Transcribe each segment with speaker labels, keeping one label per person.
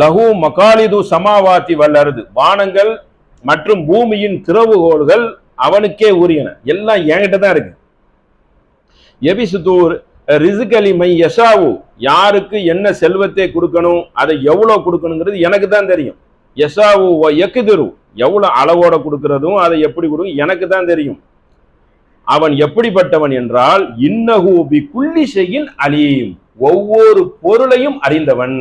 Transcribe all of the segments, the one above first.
Speaker 1: லகு மகாலிது சமாவாத்தி வல்லருது. வானங்கள் மற்றும் பூமியின் திறவுகோள்கள் அவனுக்கே உரியன. எல்லாம் என்கிட்ட தான் இருக்கு. எபிசுதூர் ரிசுகலி மை யஷாவு யாருக்கு என்ன செல்வத்தை கொடுக்கணும் அதை எவ்வளோ கொடுக்கணுங்கிறது எனக்கு தான் தெரியும். யஷாவு எக்குதிரு எவ்வளோ அளவோட கொடுக்கறதும் அதை எப்படி கொடுக்கும் எனக்கு தான் தெரியும். அவன் எப்படிப்பட்டவன் என்றால் இன்னகூபி பி குல்லி அழியும் அலீம். ஒவ்வொரு பொருளையும் அறிந்தவன்.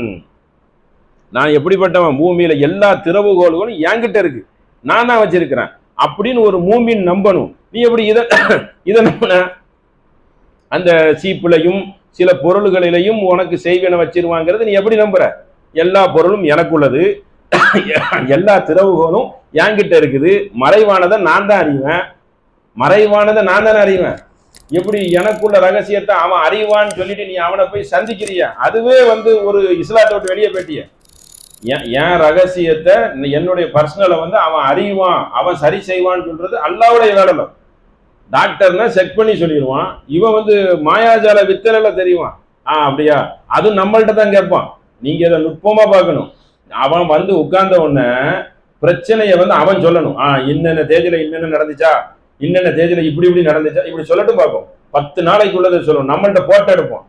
Speaker 1: நான் எப்படிப்பட்டவன்? பூமியில் எல்லா திறவுகோள்களும் என்கிட்ட இருக்கு. நான் தான் வச்சிருக்கிறேன். அப்படின்னு ஒரு மூமின் நம்பணும். நீ எப்படி இதை இதை நம்பின? அந்த சீப்புலையும் சில பொருள்களிலையும் உனக்கு செய்வன வச்சிருவாங்கிறது நீ எப்படி நம்புற? எல்லா பொருளும் எனக்குள்ளது. எல்லா திறவுகோலும் என்கிட்ட இருக்குது. மறைவானதை நான் தான் அறிவேன். மறைவானதை நான் தானே அறிவேன். எப்படி எனக்குள்ள ரகசியத்தை அவன் அறிவான்னு சொல்லிட்டு நீ அவனை போய் சந்திக்கிறியா? அதுவே வந்து ஒரு இஸ்லாத்தை விட்டு வெளியே போயிட்டிய. என் என் ரகசியத்தை என்னுடைய பர்சனலை வந்து அவன் அறிவான் அவன் சரி செய்வான்னு சொல்றது அல்லாவுடைய வேடலம் டாக்டர்னா செக் பண்ணி சொல்லிடுவான் இவன் வந்து மாயாஜால வித்தலில் தெரியுவான் ஆ அப்படியா? அது நம்மள்கிட்ட தான் கேட்பான். நீங்க இதை நுட்பமா பார்க்கணும். அவன் வந்து உட்கார்ந்த உடனே பிரச்சனையை வந்து அவன் சொல்லணும். ஆ இன்னென்ன தேதியில இன்னென்ன நடந்துச்சா? இன்னென்ன தேதியில இப்படி இப்படி நடந்துச்சா? இப்படி சொல்லட்டும் பார்ப்போம். பத்து நாளைக்குள்ளதை சொல்லணும். நம்மள்ட்ட போட்டோ எடுப்போம்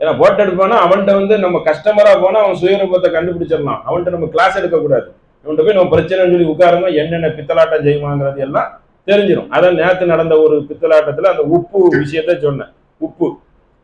Speaker 1: ஏன்னா போட் எடுப்பானா அவன்கிட்ட வந்து நம்ம கஸ்டமரா போனா அவன் சுயரூபத்தை கண்டுபிடிச்சிடலாம். அவன்கிட்ட நம்ம கிளாஸ் எடுக்கக்கூடாது. இவன்கிட்ட போய் நம்ம பிரச்சனைன்னு சொல்லி உட்காருங்க என்னென்ன பித்தலாட்டம் செய்வாங்கிறது எல்லாம் தெரிஞ்சிடும் அதான் நேற்று நடந்த ஒரு பித்தலாட்டத்துல அந்த உப்பு விஷயத்த சொன்னேன். உப்பு.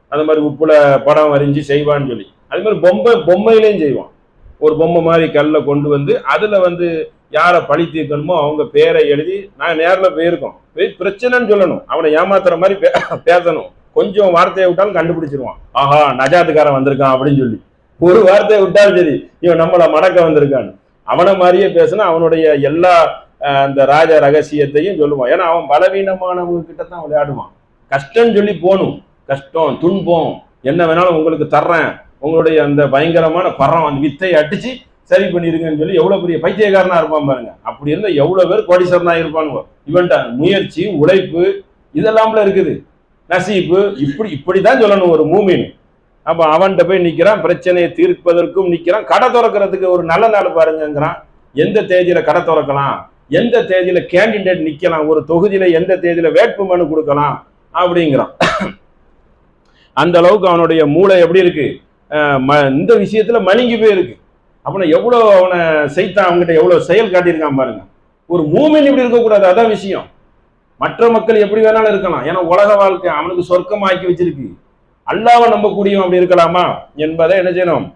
Speaker 1: அந்த மாதிரி உப்புல படம் வரைஞ்சி செய்வான்னு சொல்லி. அது மாதிரி பொம்மை பொம்மையிலையும் செய்வான். ஒரு பொம்மை மாதிரி கல்லை கொண்டு வந்து அதுல வந்து யாரை பழி தீர்க்கணுமோ அவங்க பேரை எழுதி நான் நேரில் போயிருக்கோம். போய் பிரச்சனைன்னு சொல்லணும். அவனை ஏமாத்துற மாதிரி பே- பேசணும். கொஞ்சம் வார்த்தையை விட்டாலும் கண்டுபிடிச்சிருவான். ஆஹா நஜாத்துக்காரன் வந்திருக்கான் அப்படின்னு சொல்லி. ஒரு வார்த்தையை விட்டாலும் சரி இவன் நம்மளை மடக்க வந்திருக்கான்னு. அவனை மாதிரியே பேசினா அவனுடைய எல்லா அந்த ராஜ ரகசியத்தையும் சொல்லுவான். ஏன்னா அவன் பலவீனமானவங்க கிட்ட தான் விளையாடுவான். கஷ்டம்னு சொல்லி போகணும். கஷ்டம் துன்பம் என்ன வேணாலும் உங்களுக்கு தர்றேன். உங்களுடைய அந்த பயங்கரமான பரம் அந்த வித்தை அடிச்சு சரி பண்ணிருங்கன்னு சொல்லி எவ்வளவு பெரிய பைத்தியக்காரனா இருப்பான் பாருங்க. அப்படி இருந்தா எவ்வளவு பேர் கோடீஸ்வரனா இருப்பானுங்க. இவன்ட்ட முயற்சி உழைப்பு இதெல்லாம்ல இருக்குது. நசீப்பு இப்படி இப்படி தான் சொல்லணும் ஒரு மூமின். அப்போ அவன்கிட்ட போய் நிற்கிறான் பிரச்சனையை தீர்ப்பதற்கும் நிற்கிறான் கடை திறக்கிறதுக்கு ஒரு நல்ல நாள் பாருங்கிறான் எந்த தேதியில் கடை திறக்கலாம்? எந்த தேதியில் கேண்டிடேட் நிற்கலாம் ஒரு தொகுதியில் எந்த தேதியில் வேட்பு மனு கொடுக்கலாம்? அப்படிங்கிறான். அந்த அளவுக்கு அவனுடைய மூளை எப்படி இருக்கு? ம- இந்த விஷயத்துல மலிங்கி போயிருக்கு. அவனை அவனை செய்தான் அவங்ககிட்ட எவ்வளோ செயல் காட்டியிருக்கான் பாருங்க. ஒரு மூமெண்ட் இப்படி இருக்கக்கூடாது அதான் விஷயம். மற்ற மக்கள் எப்படி வேணாலும் இருக்கலாம். ஏன்னா உலக வாழ்க்கை அவனுக்கு சொர்க்கமாக்கி வச்சிருக்கு. அல்லாவை நம்பக்கூடியவன் அப்படி இருக்கலாமா? என்பதை என்ன செய்யணும்?